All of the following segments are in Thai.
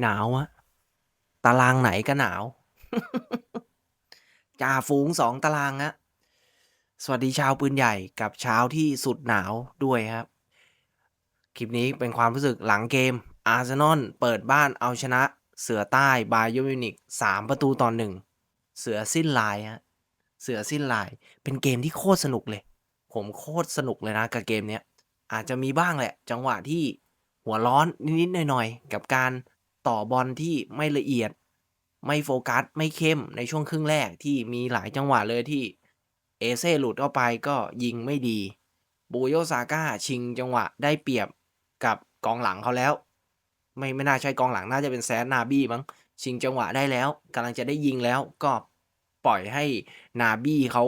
หนาวอะตารางไหนก็หนาว จ่าฝูง2ตารางครับสวัสดีชาวปืนใหญ่กับเช้าที่สุดหนาวด้วยครับ คลิปนี้เป็นความรู้สึกหลังเกม อาร์เซนอลเปิดบ้านเอาชนะ เสือใต้บาเยิร์มิวนิก3ประตูต่อ1เสือสิ้นลายฮะเสือสิ้นลาย เป็นเกมที่โคตรสนุกเลย ผมโคตรสนุกเลยนะกับเกมเนี้ยอาจจะมีบ้างแหละ จังหวะที่หัวร้อนนิดๆหน่อยๆ กับการ ต่อบอลที่ไม่ละเอียด ไม่โฟกัส ไม่เข้มในช่วงครึ่งแรกที่มีหลายจังหวะเลยที่เอเซ่หลุดเข้าไปก็ยิงไม่ดีบูโยซาก้าชิงจังหวะได้เปรียบกับกองหลังเขาแล้ว ไม่ไม่น่าใช่กองหลังน่าจะเป็นแซดนาบี้มั้งชิงจังหวะได้แล้วกำลังจะได้ยิงแล้วก็ปล่อยให้นาบี้เขา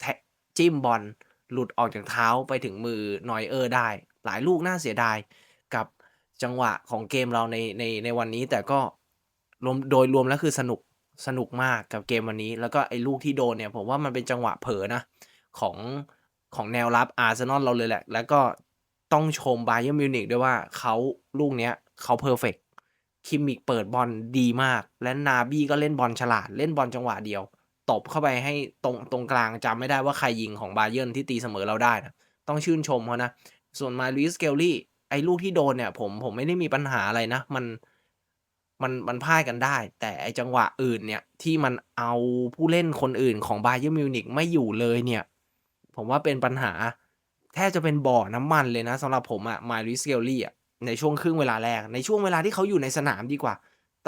แทะจิ้มบอลหลุดออกจากเท้าไปถึงมือนอยเออร์ได้ หลายลูกน่าเสียดาย จังหวะของเกมเราในในในวันนี้ แต่ก็รวมโดยรวมแล้วคือสนุกสนุกมากกับเกมวันนี้ แล้วก็ไอ้ลูกที่โดนเนี่ยผมว่ามันเป็นจังหวะเผลอนะของของแนวรับอาร์เซนอลเราเลยแหละ แล้วก็ต้องชมบาเยิร์มิวนิกด้วยว่าเขาลูกเนี้ยเขาเพอร์เฟกคิมมิกเปิดบอลดีมาก และนาบี้ก็เล่นบอลฉลาด เล่นบอลจังหวะเดียว ตบเข้าไปให้ตรงตรงกลางจำไม่ได้ว่าใครยิงของบาเยิร์ที่ตีเสมอเราได้นะต้องชื่นชมเขานะ ส่วนมาลิสเกลลี่ ไอ้ลูกที่โดนเนี่ย ผมผมไม่ได้มีปัญหาอะไรนะ มันมันมันพ่ายกันได้ แต่ไอจังหวะอื่นเนี่ยที่มันเอาผู้เล่นคนอื่นของบาเยิร์มิวนิกไม่อยู่เลยเนี่ย ผมว่าเป็นปัญหา แทบจะเป็นบ่อน้ำมันเลยนะสำหรับผมอะมาริสเกลลี่อะในช่วงครึ่งเวลาแรก ในช่วงเวลาที่เขาอยู่ในสนามดีกว่า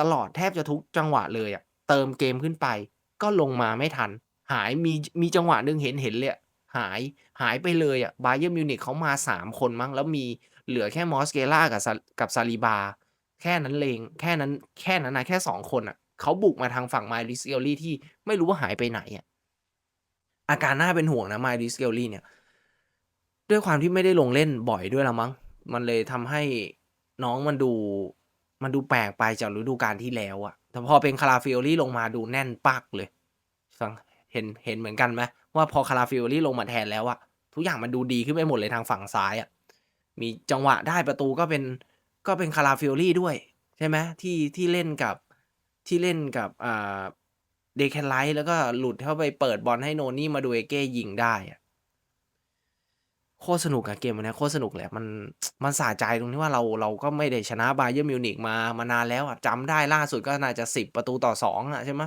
ตลอดแทบจะทุกจังหวะเลยอะเติมเกมขึ้นไป ก็ลงมาไม่ทัน หายมีมีจังหวะหนึ่งเห็นเห็นเลยหายหายไปเลยอะบาเยิร์มิวนิกเขามา 3 คนมั้งแล้วมี เหลือแค่มอสเกล่ากับซากับซาลิบา แค่นั้นเลงแค่นั้นแค่นั้นนะแค่2คนอะเขาบุกมาทางฝั่งไมาริสเกลลี่ที่ไม่รู้ว่าหายไปไหนอะอาการน่าเป็นห่วงนะไมาริสเกลลี่เนี่ย ด้วยความที่ไม่ได้ลงเล่นบ่อยด้วยละมั้ง มันเลยทำให้น้องมันดูมันดูแปลกไปจากฤดูกาลที่แล้วอะแต่พอเป็นคาราฟิโอลี่ลงมาดูแน่นปักเลยฟังเห็นเห็นเหมือนกันไหมว่าพอคาราฟิโอลี่ลงมาแทนแล้วอะทุกอย่างมันดูดีขึ้นไปหมดเลยทางฝั่งซ้ายอะ มีจังหวะได้ประตูก็เป็นก็เป็นคาราฟิโอลี่ด้วย ใช่ไหมที่ที่เล่นกับที่เล่นกับอ่าเดคแคนไลท์แล้วก็หลุดเข้าไปเปิดบอลให้โนนี่มาดูเอเก้ยิงได้อะโคตรสนุกอะเกมวันนี้โคตรสนุกเลยมันมันสะใจตรงที่ว่าเราเราก็ไม่ได้ชนะบาเยิร์มิวนิกมามานานแล้วอะจำได้ล่าสุดก็น่าจะ10ประตูต่อ2อะใช่ไหม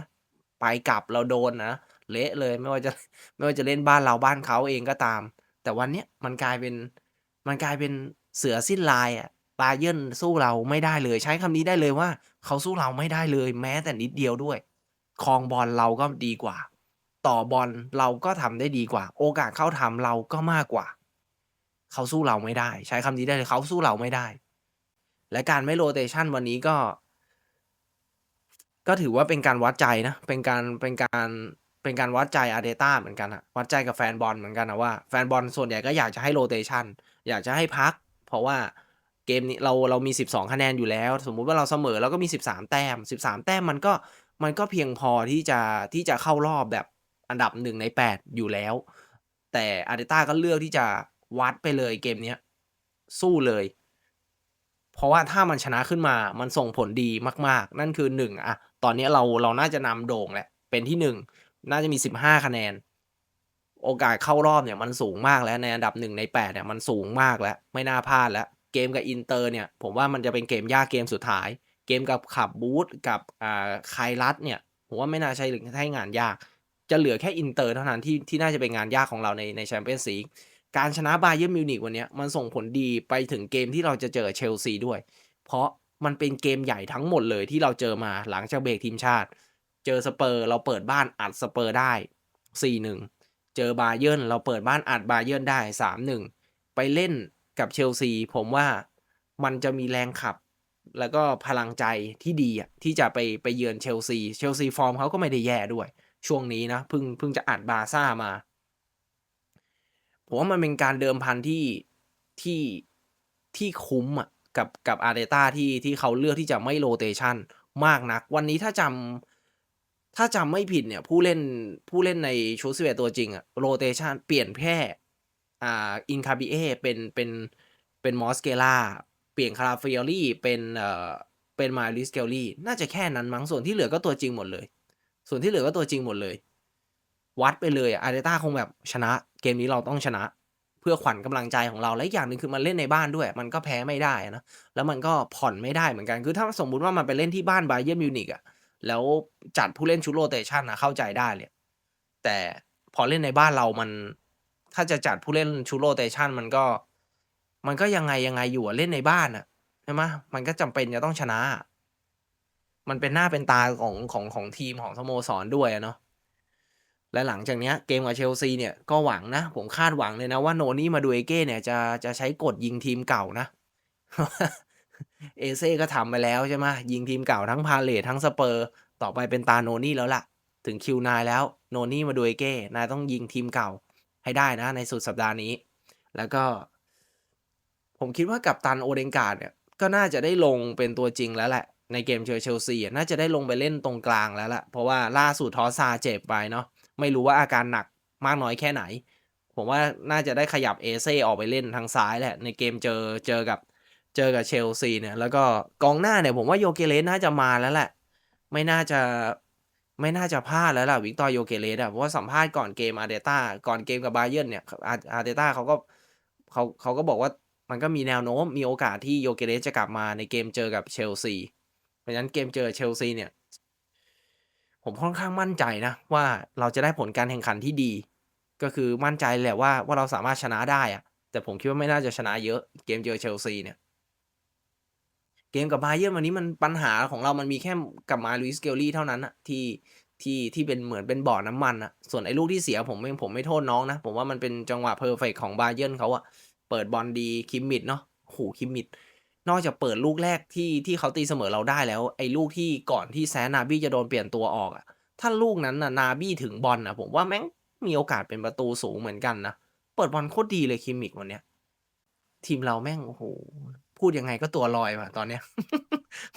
ไปกลับเราโดนนะเละเลยไม่ว่าจะไม่ว่าจะเล่นบ้านเราบ้านเขาเองก็ตาม แต่วันเนี้ยมันกลายเป็น มันกลายเป็นเสือสิ้นลายอะบาเยิร์นสู้เราไม่ได้เลย ใช้คำนี้ได้เลยว่า เขาสู้เราไม่ได้เลยแม้แต่นิดเดียวด้วยครองบอลเราก็ดีกว่า ต่อบอลเราก็ทำได้ดีกว่า โอกาสเข้าทำเราก็มากกว่า เขาสู้เราไม่ได้ ใช้คำนี้ได้เลยเขาสู้เราไม่ได้ และการไม่โรเตชันวันนี้ก็ ก็ถือว่าเป็นการวัดใจนะ เป็นการเป็นการเป็นการวัดใจอาร์เตต้าเหมือนกันอะวัดใจกับแฟนบอลเหมือนกันนะว่าแฟนบอลส่วนใหญ่ก็อยากจะให้โรเตชัน อยากจะให้พัก เพราะว่าเกมนี้เราเรามี 12 คะแนนอยู่แล้ว สมมุติว่าเราเสมอเราก็มี 13 แต้ม 13 แต้มมันก็มันก็เพียงพอที่จะที่จะเข้ารอบแบบอันดับ1ใน 8 อยู่แล้ว แต่อาร์เตต้าก็เลือกที่จะวัดไปเลยเกมนี้สู้เลย เพราะว่าถ้ามันชนะขึ้นมามันส่งผลดีมาก ๆ นั่นคือ1อะตอนนี้เราเราน่าจะนำโด่งแหละเป็นที่ 1 น่าจะมี 15 คะแนน โอกาสเข้ารอบเนี่ยมันสูงมากแล้วในอันดับ1ใน8เนี่ยมันสูงมากแล้วไม่น่าพลาดแล้ว เกมกับอินเตอร์เนี่ยผมว่ามันจะเป็นเกมยากเกมสุดท้าย เกมกับขับบูธกับอ่าไครัสเนี่ยผมว่าไม่น่าใช่หรือใช่งานยาก จะเหลือแค่อินเตอร์เท่านั้นที่ที่น่าจะเป็นงานยากของเราในในแชมเปี้ยนส์ลีกการชนะบาเยิร์นมิวนิกวันนี้มันส่งผลดีไปถึงเกมที่เราจะเจอเชลซีด้วย เพราะมันเป็นเกมใหญ่ทั้งหมดเลยที่เราเจอมาหลังจากเบรกทีมชาติ เจอสเปอร์เราเปิดบ้านอัดสเปอร์ได้4-1 เจอบาเยิร์นเราเปิดบ้านอัดบาเยิร์นได้3-1ไปเล่นกับเชลซี ผมว่ามันจะมีแรงขับ แล้วก็พลังใจที่ดีอะที่จะไปไปเยือนเชลซีเชลซีฟอร์มเขาก็ไม่ได้แย่ด้วย ช่วงนี้นะเพิ่งเพิ่งจะอัดบาซ่ามาผมว่ามันเป็นการเดิมพันที่ที่ที่คุ้มอะกับกับอาร์เตต้าที่ที่เขาเลือกที่จะไม่โรเตชันมากนัก วันนี้ถ้าจำ ถ้าจำไม่ผิดเนี่ยผู้เล่นผู้เล่นในชุดสิบเอ็ดตัวจริงอะโรเตชันเปลี่ยนแค่อ่าอินคาบิเอเป็นเป็นเป็นมอสเกล่าเปลี่ยนคาราฟิโอลี่เป็นเอ่อเป็น Miles Skelly น่าจะแค่นั้นมั้งส่วนที่เหลือก็ตัวจริงหมดเลย ส่วนที่เหลือก็ตัวจริงหมดเลย วัดไปเลยอะ Arteta คงแบบชนะ เกมนี้เราต้องชนะ เพื่อขวัญกำลังใจของเราและอย่างหนึ่งคือมันเล่นในบ้านด้วย มันก็แพ้ไม่ได้นะแล้วมันก็ผ่อนไม่ได้เหมือนกันคือถ้าสมมุติว่ามันไปเล่นที่บ้าน Bayern Munich อะ แล้วจัดผู้เล่นชุด rotation อะเข้าใจได้เลยแต่พอเล่นในบ้านเรามัน ถ้าจะจัดผู้เล่นชุด rotation มันก็ มันก็ยังไงๆอยู่เล่นในบ้านอะใช่ไหมมันก็จำเป็นจะต้องชนะ มันเป็นหน้าเป็นตาของของของทีมของสโมสรด้วยเนาะและหลังจากเนี้ยเกมกับเชลซีเนี่ยก็หวังนะ ผมคาดหวังเลยนะว่า Noni Madueke เก้เนี่ยจะจะใช้กฎยิงทีมเก่านะ Eze ก็ทำไปแล้วใช่ไหมยิงทีมเก่าทั้ง Palace ทั้ง Spurs ต่อไปเป็นตา Noni แล้วล่ะ ถึงคิวนายแล้ว Noni Madueke นายต้องยิงทีมเก่าให้ได้นะในสุดสัปดาห์นี้ แล้วก็ ผมคิดว่ากัปตัน Odegaard เนี่ย ก็น่าจะได้ลงเป็นตัวจริงแล้วแหละ ในเกมเจอเชลซีน่าจะได้ลงไปเล่นตรงกลางแล้วแหละเพราะว่าล่าสุด Trossard เจ็บไปเนาะไม่รู้ว่าอาการหนักมากน้อยแค่ไหน ผมว่าน่าจะได้ขยับ Eze ออกไปเล่นทางซ้ายแหละ ในเกมเจอเจอกับ เจอกับเชลซีเนี่ย แล้วก็กองหน้าเนี่ยผมว่า Gyökeres น่าจะมาแล้วแหละ ไม่น่าจะไม่น่าจะพลาดแล้วล่ะ Victor Gyökeres อะเพราะว่าสัมภาษณ์ก่อนเกม Arteta ก่อนเกมกับ Bayern เนี่ยอา Arteta เขาก็เขาเขาก็บอกว่ามันก็มีแนวโน้มมีโอกาสที่ Gyökeres จะกลับมาในเกมเจอกับเชลซีเพราะฉะนั้นเกมเจอเชลซีเนี่ย ผมค่อนข้างมั่นใจนะ ว่าเราจะได้ผลการแข่งขันที่ดี ก็คือมั่นใจแหละว่าว่าเราสามารถชนะได้อะแต่ผมคิดว่าไม่น่าจะชนะเยอะเกมเจอเชลซีเนี่ย เกมกับ Bayern วันนี้มันปัญหาของเรามันมีแค่กับ Miles Skelly เท่านั้นน่ะที่ที่ที่เป็นเหมือนเป็นบ่อน้ำมันอะส่วนไอ้ลูกที่เสียผมไม่ผมไม่โทษน้องนะ ผมว่ามันเป็นจังหวะเพอร์เฟกต์ของ Bayern เขาอะเปิดบอลดี Kimmich เนาะโอ้โฮ Kimmich นอกจากเปิดลูกแรกที่ที่เขาตีเสมอเราได้แล้ว ไอ้ลูกที่ก่อนที่ Zaire Gnabry จะโดนเปลี่ยนตัวออกอะถ้าลูกนั้นน่ะ Gnabry ถึงบอลนะผมว่าแม่งมีโอกาสเป็นประตูสูงเหมือนกันนะเปิดบอลโคตรดีเลย Kimmich วันเนี้ยทีมเราแม่งโอ้โฮ พูดยังไงก็ตัวลอยว่ะตอนเนี้ย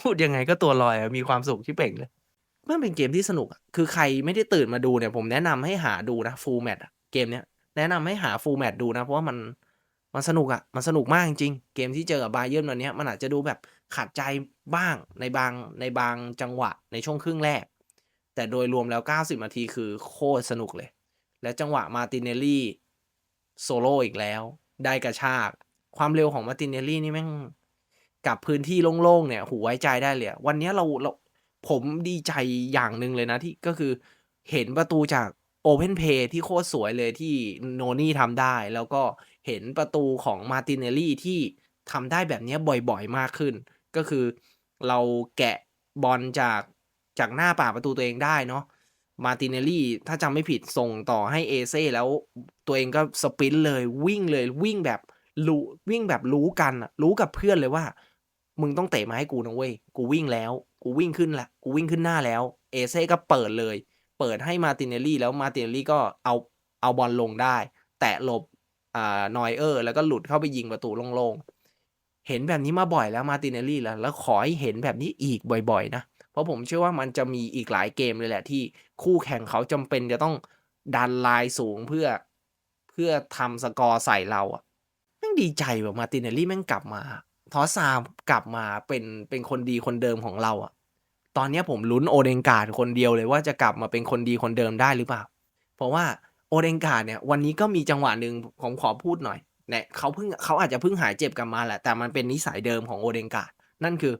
พูดยังไงก็ตัวลอยมีความสุขชิบเป่งเลยมันเป็นเกมที่สนุกคือใครไม่ได้ตื่นมาดูเนี่ย ผมแนะนำให้หาดูนะ Full Match อะเกมเนี้ยแนะนำให้หา Full Match ดูนะ เพราะว่ามันมันสนุกอะมันสนุกมากจริง เกมที่เจอกับ Bayern วันเนี้ยมันอาจจะดูแบบขัดใจบ้างในบางในบางจังหวะในช่วงครึ่งแรก แต่โดยรวมแล้ว 90 นาทีคือโคตรสนุกเลย และจังหวะ Martinelli โซโลอีกแล้ว ได้กระชาก ความเร็วของ Martinelli นี่แม่งกับพื้นที่โล่งๆเนี่ยโอ้โฮไว้ใจได้เลยวันนี้เราเราผมดีใจอย่างหนึ่งเลยนะที่ก็คือเห็นประตูจาก Open Play ที่โคตรสวยเลยที่ Noni ทำได้ แล้วก็เห็นประตูของ Martinelli ที่ทำได้แบบนี้บ่อยๆมากขึ้น ก็คือเราแกะบอลจากจากหน้าป่าประตูตัวเองได้เนาะ Martinelli ถ้าจำไม่ผิดส่งต่อให้ Eze แล้วตัวเองก็สปรินต์เลยวิ่งเลยวิ่งแบบ รู้วิ่งแบบรู้กันอะรู้กับเพื่อนเลยว่า มึงต้องเตะมาให้กูนะเว้ยกูวิ่งแล้ว กูวิ่งขึ้นล้วกูวิ่งขึ้นหน้าแล้ว Eze ก็เปิดเลย เปิดให้ Martinelli แล้ว Martinelli ก็เอาเอาบอลลงได้ แตะหลบอ่า Neuer แล้วก็หลุดเข้าไปยิงประตูโล่งๆเห็นแบบนี้มาบ่อยแล้ว Martinelli แล้วแล้วขอให้เห็นแบบนี้อีกบ่อย ๆ นะเพราะผมเชื่อว่ามันจะมีอีกหลายเกมเลยแหละที่คู่แข่งเขาจำเป็นจะต้องดันลายสูงเพื่อเพื่อทำสกอร์ใส่เราอะ ม่งดีใจว่ะ Martinelli แม่งกลับมา Trossard กลับมาเป็นเป็นคนดีคนเดิมของเราอะตอนนี้ผมลุ้น Odegaard คนเดียวเลยว่าจะกลับมาเป็นคนดีคนเดิมได้หรือเปล่า เพราะว่า Odegaard เนี่ยวันนี้ก็มีจังหวะหนึ่งผมขอพูดหน่อยเนี่ยเขาเพิ่งเขาอาจจะเพิ่งหายเจ็บกลับมาแหละ แต่มันเป็นนิสัยเดิมของ Odegaard นั่นคือ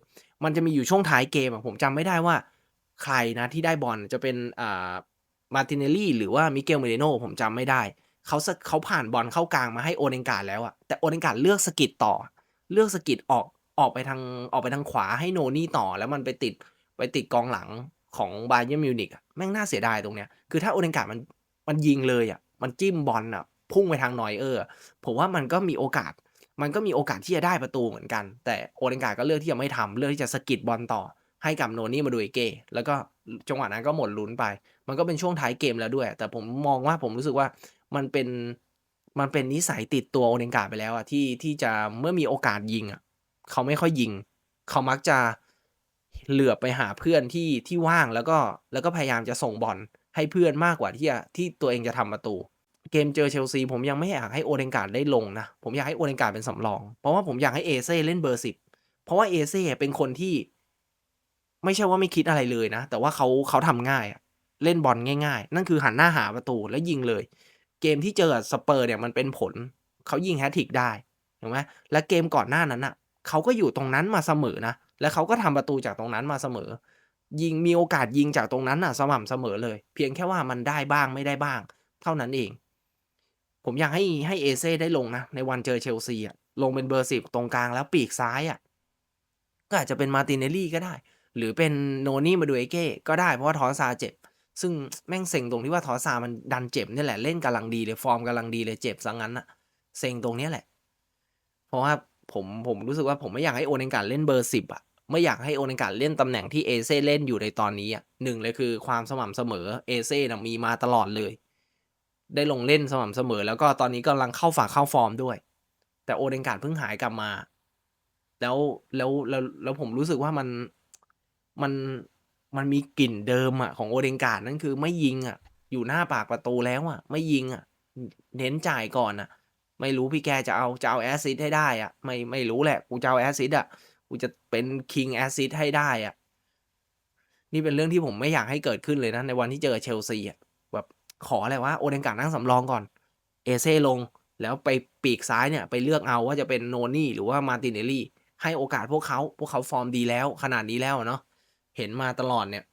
มันจะมีอยู่ช่วงท้ายเกมผมจำไม่ได้ว่า ใครนะที่ได้บอลจะเป็นอ่า Martinelli หรือว่า Miguel Merino ผมจำไม่ได้ เขาสเขาผ่านบอลเข้ากลางมาให้ Odegaard แล้วอะแต่ Odegaard เลือกสกิดต่อ เลือกสกิดออกออกไปทางออกไปทางขวาให้ Noni ต่อ แล้วมันไปติดไปติดกองหลังของ Bayern Munich อะแม่งน่าเสียดายตรงเนี้ยคือถ้า Odegaard มันมันยิงเลยอะมันจิ้มบอลอะพุ่งไปทาง Neuer อะผมว่ามันก็มีโอกาส มันก็มีโอกาสที่จะได้ประตูเหมือนกัน แต่ Odegaard ก็เลือกที่จะไม่ทำเลือกที่จะสกิดบอลต่อให้กับ Noni Madueke แล้วก็จังหวะนั้นก็หมดลุ้นไป มันก็เป็นช่วงท้ายเกมแล้วด้วย แต่ผมมองว่าผมรู้สึกว่า มันเป็นมันเป็นนิสัยติดตัว Odegaard ไปแล้วอะที่ที่จะเมื่อมีโอกาสยิงอะเขาไม่ค่อยยิง เขามักจะเหลือไปหาเพื่อนที่ที่ว่างแล้วก็แล้วก็พยายามจะส่งบอลให้เพื่อนมากกว่าที่จะที่ตัวเองจะทำประตู เกมเจอเชลซีผมยังไม่อยากให้ Odegaard ได้ลงนะ ผมอยากให้ Odegaard เป็นสำรอง เพราะว่าผมอยากให้ Eze เล่นเบอร์10เพราะว่า Eze อะเป็นคนที่ ไม่ใช่ว่าไม่คิดอะไรเลยนะ แต่ว่าเขาเขาทำง่ายเล่นบอลง่าย ๆ นั่นคือหันหน้าหาประตูแล้วยิงเลย เกมที่เจอสเปอร์เนี่ยมันเป็นผลเขายิงแฮตทริกได้เห็นไหมและเกมก่อนหน้านั้นอะเขาก็อยู่ตรงนั้นมาเสมอนะ และเขาก็ทำประตูจากตรงนั้นมาเสมอ ยิงมีโอกาสยิงจากตรงนั้นอะ สม่ำเสมอเลย เพียงแค่ว่ามันได้บ้างไม่ได้บ้าง เท่านั้นเอง ผมอยากให้ให้เอเซ่ได้ลงนะ ในวันเจอเชลซีอะลงเป็นเบอร์สิบตรงกลางแล้วปีกซ้ายอะก็อาจจะเป็นมาตินเนลลี่ก็ได้ หรือเป็นโนนี่มาดูเอเก้ก็ได้เพราะว่าทอซาเจ็บ ซึ่งแม่งเซ็งตรงที่ว่าทอซามันดันเจ็บนี่แหละ เล่นกำลังดีเลย ฟอร์มกำลังดีเลยเจ็บซะงั้นอะเซ็งตรงเนี้ยแหละ เพราะว่าผมผมรู้สึกว่าผมไม่อยากให้โอเนการเล่นเบอร์สิบอะไม่อยากให้โอเนการเล่นตำแหน่งที่เอเซ่เล่นอยู่ในตอนนี้อะหนึ่งเลยคือความสม่ำเสมอเอเซ่นะมีมาตลอดเลย ได้ลงเล่นสม่ำเสมอ แล้วก็ตอนนี้กำลังเข้าฝากเข้าฟอร์มด้วย แต่โอเดนการ์ดเพิ่งหายกลับมา แล้วแล้วแล้วแล้วผมรู้สึกว่ามันมัน มันมีกลิ่นเดิมอะของโอเดนการ์ดนั่นคือไม่ยิงอะอยู่หน้าปากประตูแล้วอะไม่ยิงอะเน้นจ่ายก่อนอะไม่รู้พี่แกจะเอาจะเอาแอซิดให้ได้อะไม่ไม่รู้แหละกูจะเอาแอซิดอะกูจะเป็นคิงแอซิดให้ได้อะนี่เป็นเรื่องที่ผมไม่อยากให้เกิดขึ้นเลยนะ ในวันที่เจอเชลซีอะแบบขออะไรว่าโอเดนการ์ดนั่งสำรองก่อน เอเซ่ลงแล้วไปปีกซ้ายเนี่ย ไปเลือกเอาว่าจะเป็นโนนี่หรือว่ามาตินเนลลี่ให้โอกาสพวกเขาพวกเขาฟอร์มดีแล้วขนาดนี้แล้วเนาะ เห็นมาตลอดเนี่ย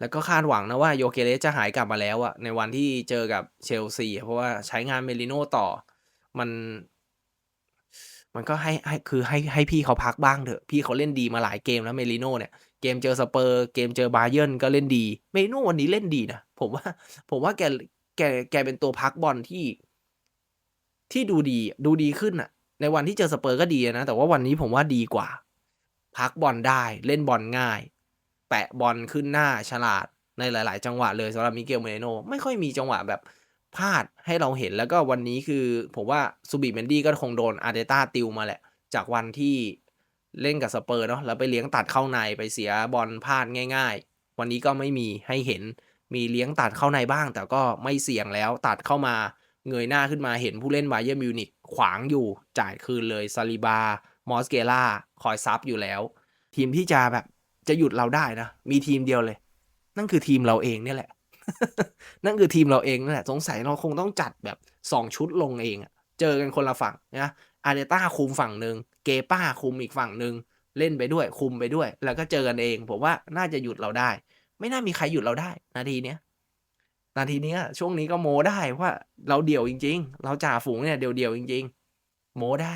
แล้วก็คาดหวังนะว่าโยเกเรสจะหายกลับมาแล้วอะในวันที่เจอกับเชลซี เพราะว่าใช้งานเมลิโน่ต่อ มัน มันก็ให้ให้คือให้ให้พี่เขาพักบ้างเถอะ พี่เขาเล่นดีมาหลายเกมแล้วเมลิโน่เนี่ย เกมเจอสเปอร์ เกมเจอบาเยิร์นก็เล่นดี เมลิโน่วันนี้เล่นดีนะ ผมว่า ผมว่าแก แก แกเป็นตัวพักบอลที่ ที่ดูดี ดูดีขึ้นอะในวันที่เจอสเปอร์ก็ดีนะ แต่ว่าวันนี้ผมว่าดีกว่า พักบอลได้เล่นบอลง่าย แปะบอลขึ้นหน้าฉลาดในหลาย ๆ จังหวะเลยสำหรับมิเกลเมเนโนไม่ค่อยมีจังหวะแบบพลาดให้เราเห็นแล้วก็วันนี้คือผมว่าซูบิเมนดี้ก็คงโดนอาร์เตต้าติวมาแหละ จากวันที่เล่นกับสเปอร์เนาะแล้วไปเลี้ยงตัดเข้าในไปเสียบอลพลาดง่าย ๆ วันนี้ก็ไม่มีให้เห็นมีเลี้ยงตัดเข้าในบ้าง แต่ก็ไม่เสี่ยงแล้วตัดเข้ามาเงยหน้าขึ้นมาเห็นผู้เล่นไบเยอร์มิวนิกขวางอยู่จ่ายคืนเลยซาลิบา มอสเกล่าคอยซับอยู่แล้ว ทีมที่จะแบบจะหยุดเราได้นะ มีทีมเดียวเลย นั่นคือทีมเราเองเนี่ยแหละ นั่นคือทีมเราเองนั่นแหละสงสัยเราคงต้องจัดแบบสองชุดลงเองเจอกันคนละฝั่งนะอาร์เดต้าคุมฝั่งหนึ่งเกป้าคุมอีกฝั่งหนึ่งเล่นไปด้วยคุมไปด้วย แล้วก็เจอกันเอง ผมว่าน่าจะหยุดเราได้ ไม่น่ามีใครหยุดเราได้ นาทีเนี้ยนาทีเนี้ยช่วงนี้ก็โมได้ว่าเราเดี่ยวจริง ๆ เราจ่าฝูงเนี่ยเดี่ยวๆจริง ๆ โมได้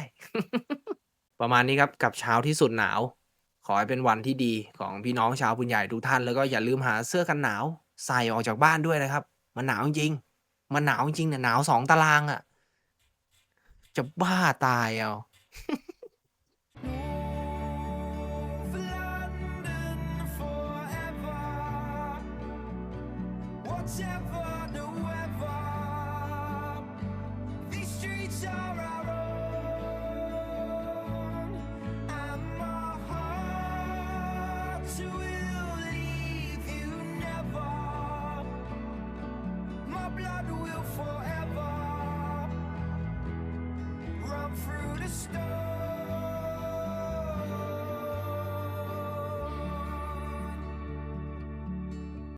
ประมาณนี้ครับ กับเช้าที่สุดหนาว ขอให้เป็นวันที่ดีของพี่น้องชาวปุญใหญ่ทุกท่าน แล้วก็อย่าลืมหาเสื้อกันหนาว ใส่ออกจากบ้านด้วยนะครับ มันหนาวจริง มันหนาวจริงเนี่ยหนาวสองตารางอะ่ะ จะบ้าตายเอา